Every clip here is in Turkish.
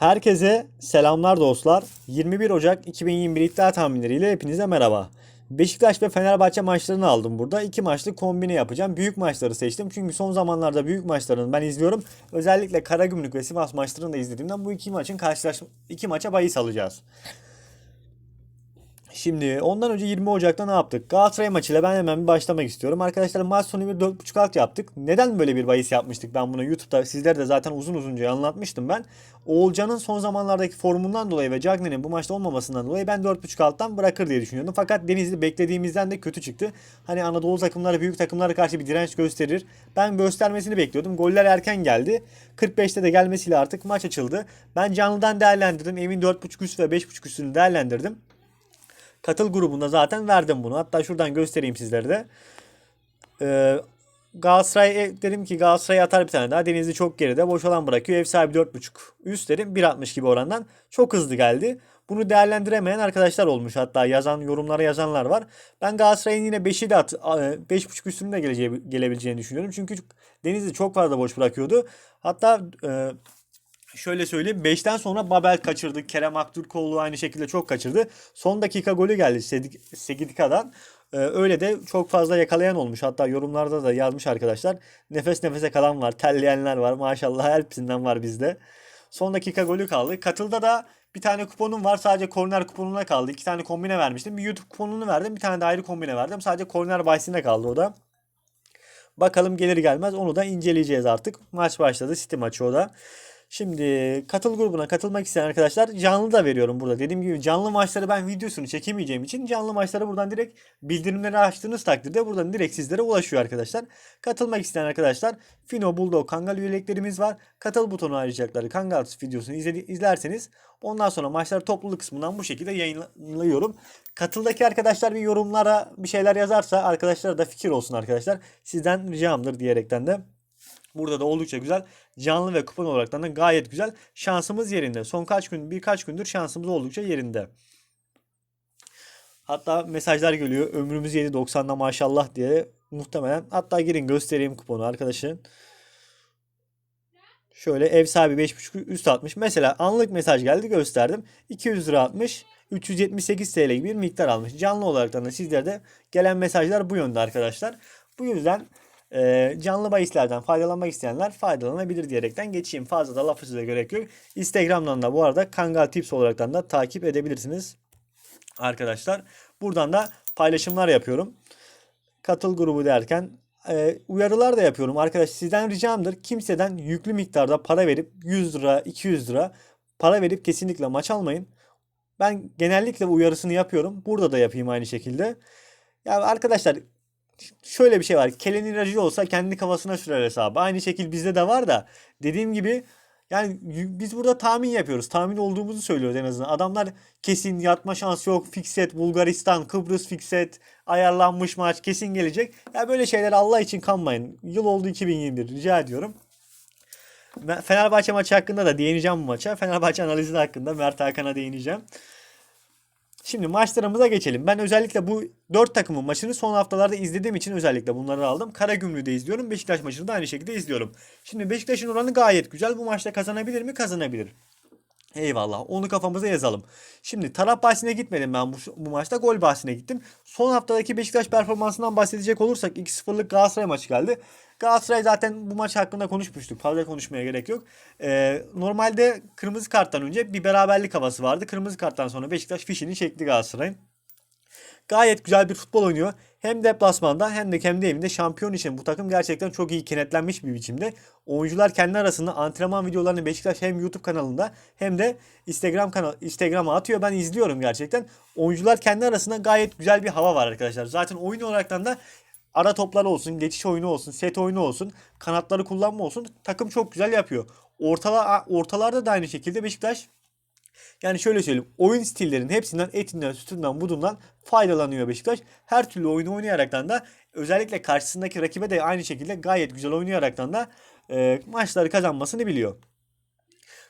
Herkese selamlar dostlar. 21 Ocak 2021 iddia tahminleriyle hepinize merhaba. Beşiktaş ve Fenerbahçe maçlarını aldım burada. İki maçlık kombine yapacağım. Büyük maçları seçtim. Çünkü son zamanlarda büyük maçlarını ben izliyorum. Özellikle Karagümrük ve Sivas maçlarını da izlediğimden bu iki maçın karşılaş iki maça bahis alacağız. Şimdi ondan önce 20 Ocak'ta ne yaptık? Galatasaray maçıyla ben hemen bir başlamak istiyorum. Arkadaşlar maç sonu bir 4.5 alt yaptık. Neden böyle bir bahis yapmıştık ben bunu YouTube'da sizlere de zaten uzun uzunca anlatmıştım ben. Oğulcan'ın son zamanlardaki formundan dolayı ve Cagney'in bu maçta olmamasından dolayı ben 4.5 alttan bırakır diye düşünüyordum. Fakat Denizli beklediğimizden de kötü çıktı. Hani Anadolu takımları büyük takımlara karşı bir direnç gösterir. Ben göstermesini bekliyordum. Goller erken geldi. 45'te de gelmesiyle artık maç açıldı. Ben canlıdan değerlendirdim. Evin 4.5 üst ve 5.5 üstünü değerlendirdim. Katıl grubunda zaten verdim bunu. Hatta şuradan göstereyim sizlere de. Ee, Galatasaray e, dedim ki Galatasaray atar bir tane daha. Denizli çok geride. Boş alan bırakıyor. Ev sahibi 4.5 üst dedim. 1.60 gibi orandan. Çok hızlı geldi. Bunu değerlendiremeyen arkadaşlar olmuş. Hatta yazan yorumlara yazanlar var. Ben Galatasaray'ın yine 5'i de at, 5.5 üstünde geleceği, gelebileceğini düşünüyorum. Çünkü Denizli çok fazla boş bırakıyordu. Hatta e, şöyle söyleyeyim 5'ten sonra Babel kaçırdı. Kerem Aktürkoğlu aynı şekilde çok kaçırdı. Son dakika golü geldi Segidika'dan. Ee, öyle de çok fazla yakalayan olmuş. Hatta yorumlarda da yazmış arkadaşlar. Nefes nefese kalan var. Telleyenler var. Maşallah hepsinden var bizde. Son dakika golü kaldı. Katılda da bir tane kuponum var. Sadece korner kuponuna kaldı. İki tane kombine vermiştim. Bir YouTube kuponunu verdim. Bir tane de ayrı kombine verdim. Sadece korner bahisine kaldı o da. Bakalım gelir gelmez onu da inceleyeceğiz artık. Maç başladı. City maçı o da. Şimdi katıl grubuna katılmak isteyen arkadaşlar canlı da veriyorum burada. Dediğim gibi canlı maçları ben videosunu çekemeyeceğim için canlı maçları buradan direkt bildirimleri açtığınız takdirde buradan direkt sizlere ulaşıyor arkadaşlar. Katılmak isteyen arkadaşlar Fino, Bulldog, Kangal üyeliklerimiz var. Katıl butonu arayacakları Kangal videosunu izlerseniz ondan sonra maçları topluluk kısmından bu şekilde yayınlıyorum. Katıldaki arkadaşlar bir yorumlara bir şeyler yazarsa arkadaşlara da fikir olsun arkadaşlar. Sizden ricamdır diyerekten de Burada da oldukça güzel. Canlı ve kupon olarak da gayet güzel. Şansımız yerinde. Son kaç gün birkaç gündür şansımız oldukça yerinde. Hatta mesajlar geliyor. Ömrümüz 7.90'da maşallah diye. Muhtemelen. Hatta girin göstereyim kuponu arkadaşın. Şöyle ev sahibi 5.5 üst atmış. Mesela anlık mesaj geldi gösterdim. 200 lira atmış. 378 TL gibi bir miktar almış. Canlı olarak da sizlerde gelen mesajlar bu yönde arkadaşlar. Bu yüzden e, canlı bahislerden faydalanmak isteyenler faydalanabilir diyerekten geçeyim. Fazla da lafı size gerek yok. Instagram'dan da bu arada Kangal Tips olaraktan da takip edebilirsiniz arkadaşlar. Buradan da paylaşımlar yapıyorum. Katıl grubu derken e, uyarılar da yapıyorum. Arkadaş sizden ricamdır. Kimseden yüklü miktarda para verip 100 lira 200 lira para verip kesinlikle maç almayın. Ben genellikle uyarısını yapıyorum. Burada da yapayım aynı şekilde. Ya arkadaşlar şöyle bir şey var. Kelen ilacı olsa kendi kafasına sürer hesabı. Aynı şekil bizde de var da dediğim gibi yani biz burada tahmin yapıyoruz. Tahmin olduğumuzu söylüyoruz en azından. Adamlar kesin yatma şansı yok. Fikset Bulgaristan, Kıbrıs fikset, ayarlanmış maç kesin gelecek. Ya böyle şeyler Allah için kanmayın. Yıl oldu 2021 rica ediyorum. Fenerbahçe maçı hakkında da değineceğim bu maça. Fenerbahçe analizi hakkında Mert Hakan'a değineceğim. Şimdi maçlarımıza geçelim. Ben özellikle bu 4 takımın maçını son haftalarda izlediğim için özellikle bunları aldım. Karagümrük'ü de izliyorum. Beşiktaş maçını da aynı şekilde izliyorum. Şimdi Beşiktaş'ın oranı gayet güzel. Bu maçta kazanabilir mi? Kazanabilir. Eyvallah. Onu kafamıza yazalım. Şimdi taraf bahsine gitmedim ben bu, bu maçta. Gol bahsine gittim. Son haftadaki Beşiktaş performansından bahsedecek olursak 2-0'lık Galatasaray maçı geldi. Galatasaray zaten bu maç hakkında konuşmuştuk. Fazla konuşmaya gerek yok. Ee, normalde kırmızı karttan önce bir beraberlik havası vardı. Kırmızı karttan sonra Beşiktaş fişini çekti Galatasaray'ın. Gayet güzel bir futbol oynuyor. Hem deplasmanda hem de kendi evinde şampiyon için bu takım gerçekten çok iyi kenetlenmiş bir biçimde. Oyuncular kendi arasında antrenman videolarını Beşiktaş hem YouTube kanalında hem de Instagram kanal Instagram'a atıyor. Ben izliyorum gerçekten. Oyuncular kendi arasında gayet güzel bir hava var arkadaşlar. Zaten oyun olaraktan da ara toplar olsun, geçiş oyunu olsun, set oyunu olsun, kanatları kullanma olsun takım çok güzel yapıyor. Ortala, ortalarda da aynı şekilde Beşiktaş yani şöyle söyleyeyim. Oyun stillerinin hepsinden etinden, sütünden, budundan faydalanıyor Beşiktaş. Her türlü oyunu oynayaraktan da özellikle karşısındaki rakibe de aynı şekilde gayet güzel oynayaraktan da e, maçları kazanmasını biliyor.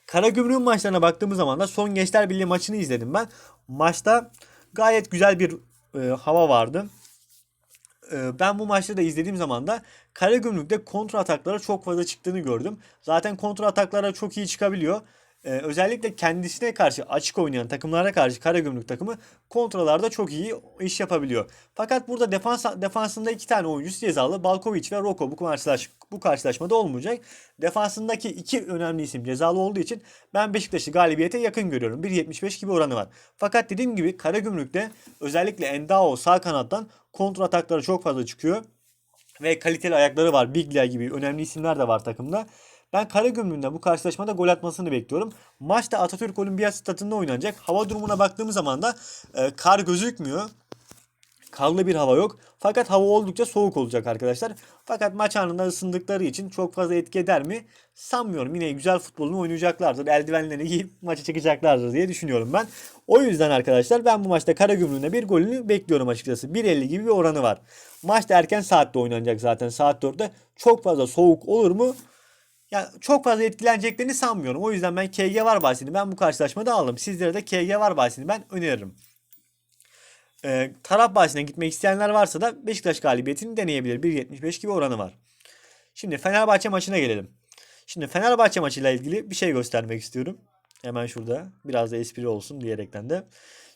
Karagümrük'ün maçlarına baktığımız zaman da son Gençler Birliği maçını izledim ben. Maçta gayet güzel bir e, hava vardı. E, ben bu maçları da izlediğim zaman da Karagümrük'te kontra ataklara çok fazla çıktığını gördüm. Zaten kontra ataklara çok iyi çıkabiliyor. Ee, özellikle kendisine karşı açık oynayan takımlara karşı Karagümrük takımı kontralarda çok iyi iş yapabiliyor. Fakat burada defans defansında iki tane oyuncusu cezalı. Balkovic ve Roko bu karşılaş bu karşılaşmada olmayacak. Defansındaki iki önemli isim cezalı olduğu için ben Beşiktaş'ı galibiyete yakın görüyorum. 1.75 gibi oranı var. Fakat dediğim gibi Karagümrük'te özellikle Endao sağ kanattan kontra atakları çok fazla çıkıyor. Ve kaliteli ayakları var. Biglia gibi önemli isimler de var takımda. Ben Karagümrük'ten bu karşılaşmada gol atmasını bekliyorum. Maçta Atatürk Olimpiyat Stadı'nda oynanacak. Hava durumuna baktığımız zaman da e, kar gözükmüyor. Karlı bir hava yok. Fakat hava oldukça soğuk olacak arkadaşlar. Fakat maç anında ısındıkları için çok fazla etki eder mi? Sanmıyorum. Yine güzel futbolunu oynayacaklardır. Eldivenlerini giyip maçı çıkacaklardır diye düşünüyorum ben. O yüzden arkadaşlar ben bu maçta Karagümrük'ün bir golünü bekliyorum açıkçası. 1.50 gibi bir oranı var. Maç da erken saatte oynanacak zaten saat 4'te. Çok fazla soğuk olur mu? Ya çok fazla etkileneceklerini sanmıyorum. O yüzden ben KG var bahsini ben bu karşılaşmada aldım. Sizlere de KG var bahsini ben öneririm. Ee, taraf bahsine gitmek isteyenler varsa da Beşiktaş galibiyetini deneyebilir. 1.75 gibi oranı var. Şimdi Fenerbahçe maçına gelelim. Şimdi Fenerbahçe maçıyla ilgili bir şey göstermek istiyorum. Hemen şurada. Biraz da espri olsun diyerekten de.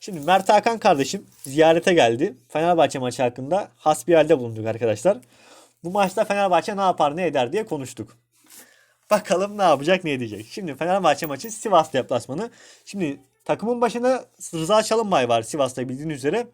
Şimdi Mert Hakan kardeşim ziyarete geldi. Fenerbahçe maçı hakkında hasbihalde bulunduk arkadaşlar. Bu maçta Fenerbahçe ne yapar ne eder diye konuştuk. Bakalım ne yapacak ne edecek. Şimdi Fenerbahçe maçı Sivas deplasmanı. Şimdi takımın başında Rıza Çalınbay var Sivas'ta bildiğiniz üzere.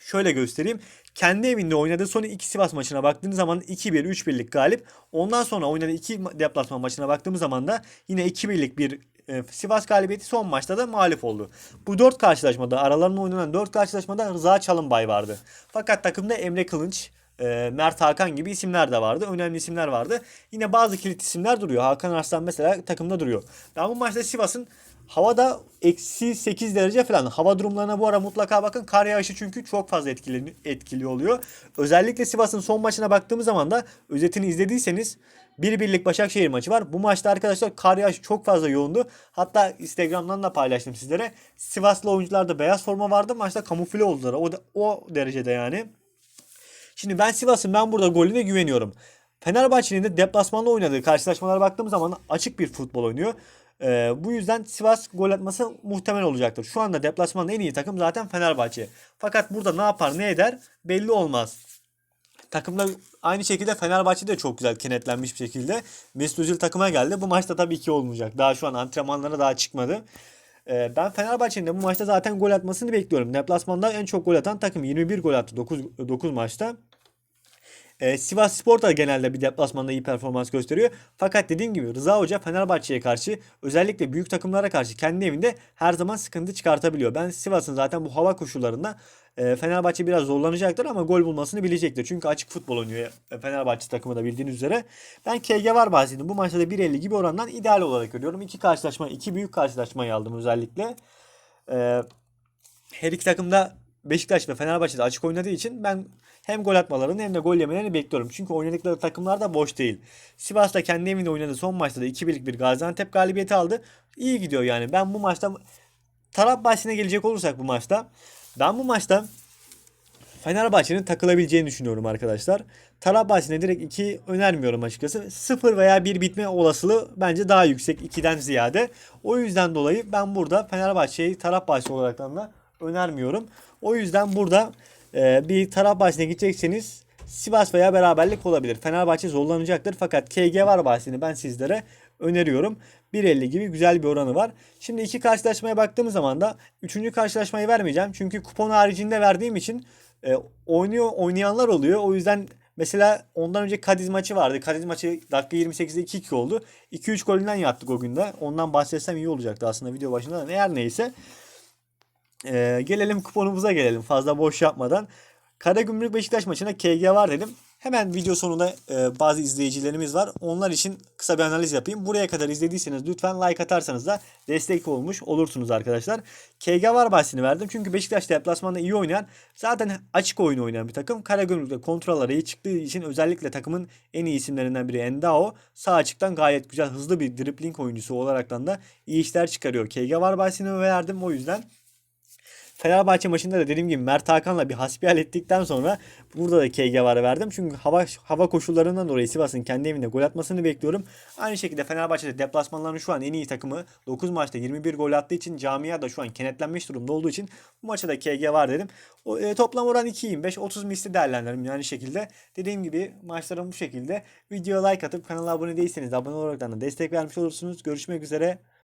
Şöyle göstereyim. Kendi evinde oynadığı son iki Sivas maçına baktığınız zaman 2-1 3-1'lik galip. Ondan sonra oynadığı iki deplasman maçına baktığımız zaman da yine 2-1'lik bir e, Sivas galibiyeti son maçta da mağlup oldu. Bu 4 karşılaşmada aralarında oynanan 4 karşılaşmada Rıza Çalınbay vardı. Fakat takımda Emre Kılınç, e, Mert Hakan gibi isimler de vardı. Önemli isimler vardı. Yine bazı kilit isimler duruyor. Hakan Arslan mesela takımda duruyor. Ben bu maçta Sivas'ın havada eksi 8 derece falan. Hava durumlarına bu ara mutlaka bakın. Kar yağışı çünkü çok fazla etkili, etkili oluyor. Özellikle Sivas'ın son maçına baktığımız zaman da özetini izlediyseniz bir birlik Başakşehir maçı var. Bu maçta arkadaşlar kar yağışı çok fazla yoğundu. Hatta Instagram'dan da paylaştım sizlere. Sivaslı oyuncularda beyaz forma vardı. Maçta kamufle oldular. O, da, o derecede yani. Şimdi ben Sivas'ın ben burada golüne güveniyorum. Fenerbahçe'nin de deplasmanda oynadığı karşılaşmalara baktığım zaman açık bir futbol oynuyor. Ee, bu yüzden Sivas gol atması muhtemel olacaktır. Şu anda deplasmanda en iyi takım zaten Fenerbahçe. Fakat burada ne yapar ne eder belli olmaz. Takımda aynı şekilde Fenerbahçe de çok güzel kenetlenmiş bir şekilde. Mesut Özil takıma geldi. Bu maçta tabii ki olmayacak. Daha şu an antrenmanlara daha çıkmadı. Ee, ben Fenerbahçe'nin de bu maçta zaten gol atmasını bekliyorum. Deplasmanda en çok gol atan takım 21 gol attı 9, 9 maçta. Ee, Sivas Spor da genelde bir deplasmanda iyi performans gösteriyor. Fakat dediğim gibi Rıza Hoca Fenerbahçe'ye karşı özellikle büyük takımlara karşı kendi evinde her zaman sıkıntı çıkartabiliyor. Ben Sivas'ın zaten bu hava koşullarında e, Fenerbahçe biraz zorlanacaktır ama gol bulmasını bilecektir. Çünkü açık futbol oynuyor e, Fenerbahçe takımı da bildiğiniz üzere. Ben KG var bahsedeyim. Bu maçta da 1.50 gibi orandan ideal olarak görüyorum. İki karşılaşma, iki büyük karşılaşmayı aldım özellikle. Ee, her iki takım da Beşiktaş ve Fenerbahçe'de açık oynadığı için ben hem gol atmalarını hem de gol yemelerini bekliyorum. Çünkü oynadıkları takımlar da boş değil. Sivas da kendi evinde oynadığı son maçta da 2-1'lik bir Gaziantep galibiyeti aldı. İyi gidiyor yani. Ben bu maçta taraf bahsine gelecek olursak bu maçta ben bu maçta Fenerbahçe'nin takılabileceğini düşünüyorum arkadaşlar. Taraf bahsine direkt 2 önermiyorum açıkçası. 0 veya 1 bitme olasılığı bence daha yüksek 2'den ziyade. O yüzden dolayı ben burada Fenerbahçe'yi taraf bahsi olarak da önermiyorum. O yüzden burada e, bir taraf bahsine gidecekseniz Sivas veya beraberlik olabilir. Fenerbahçe zorlanacaktır fakat KG var bahsini ben sizlere öneriyorum. 1.50 gibi güzel bir oranı var. Şimdi iki karşılaşmaya baktığımız zaman da üçüncü karşılaşmayı vermeyeceğim. Çünkü kupon haricinde verdiğim için e, oynuyor oynayanlar oluyor. O yüzden mesela ondan önce Kadiz maçı vardı. Kadiz maçı dakika 28'de 2-2 oldu. 2-3 golünden yattık o günde. Ondan bahsetsem iyi olacaktı aslında video başında da. Eğer neyse. E, gelelim kuponumuza gelelim fazla boş yapmadan. Karagümrük Beşiktaş maçına KG var dedim. Hemen video sonunda e, bazı izleyicilerimiz var. Onlar için kısa bir analiz yapayım. Buraya kadar izlediyseniz lütfen like atarsanız da destek olmuş olursunuz arkadaşlar. KG var bahsini verdim. Çünkü Beşiktaş deplasmanda iyi oynayan zaten açık oyun oynayan bir takım. Karagümrük'te kontrolleri iyi çıktığı için özellikle takımın en iyi isimlerinden biri Endao. Sağ açıktan gayet güzel hızlı bir dribbling oyuncusu olaraktan da iyi işler çıkarıyor. KG var bahsini verdim o yüzden Fenerbahçe maçında da dediğim gibi Mert Hakan'la bir hasbihal ettikten sonra burada da KG var verdim. Çünkü hava hava koşullarından dolayı Sivas'ın kendi evinde gol atmasını bekliyorum. Aynı şekilde Fenerbahçe'de deplasmanların şu an en iyi takımı 9 maçta 21 gol attığı için camia da şu an kenetlenmiş durumda olduğu için bu maça da KG var dedim. O, e, toplam oran 2.25 30 misli değerlendiririm yani şekilde. Dediğim gibi maçlarım bu şekilde. Videoya like atıp kanala abone değilseniz abone olarak da destek vermiş olursunuz. Görüşmek üzere.